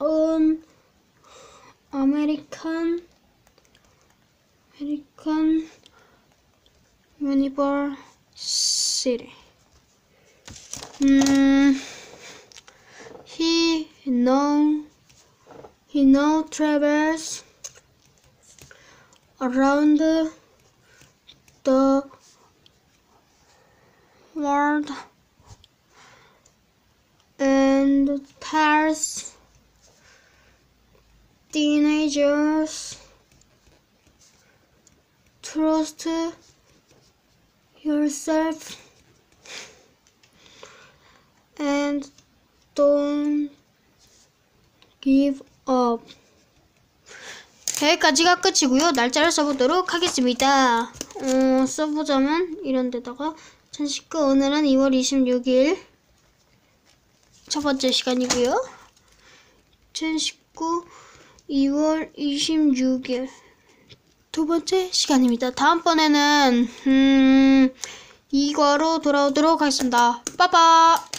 own American American University. 음, mm, he know he now travels around the world and tells teenagers trust yourself and don't give up. 여기까지가 끝이고요. 날짜를 써보도록 하겠습니다. 어, 써보자면 이런 데다가 2019 오늘은 2월 26일 첫 번째 시간이고요. 2019 2월 26일 두 번째 시간입니다. 다음번에는 음, 이거로 돌아오도록 하겠습니다. 빠빠!